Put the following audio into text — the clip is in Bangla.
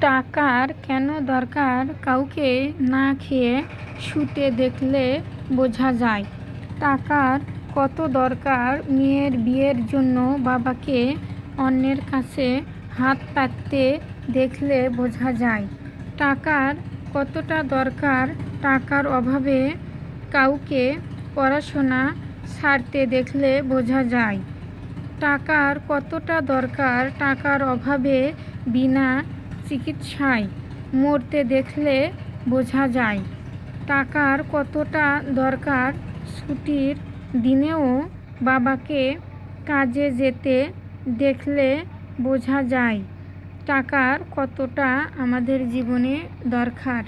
টাকার কেন দরকার কাউকে না খেয়ে শুতে দেখলে বোঝা যায়। টাকার কত দরকার মেয়ের বিয়ের জন্য বাবাকে অন্যের কাছে হাত পাততে দেখলে বোঝা যায়। টাকার কতটা দরকার টাকার অভাবে কাউকে পড়াশোনা ছাড়তে দেখলে বোঝা যায়। টাকার কতটা দরকার টাকার অভাবে বিনা চিকিৎসায় মরতে দেখলে বোঝা যায়। টাকার কতটা দরকার ছুটির দিনেও বাবাকে কাজে যেতে দেখলে বোঝা যায়। টাকার কতটা আমাদের জীবনে দরকার।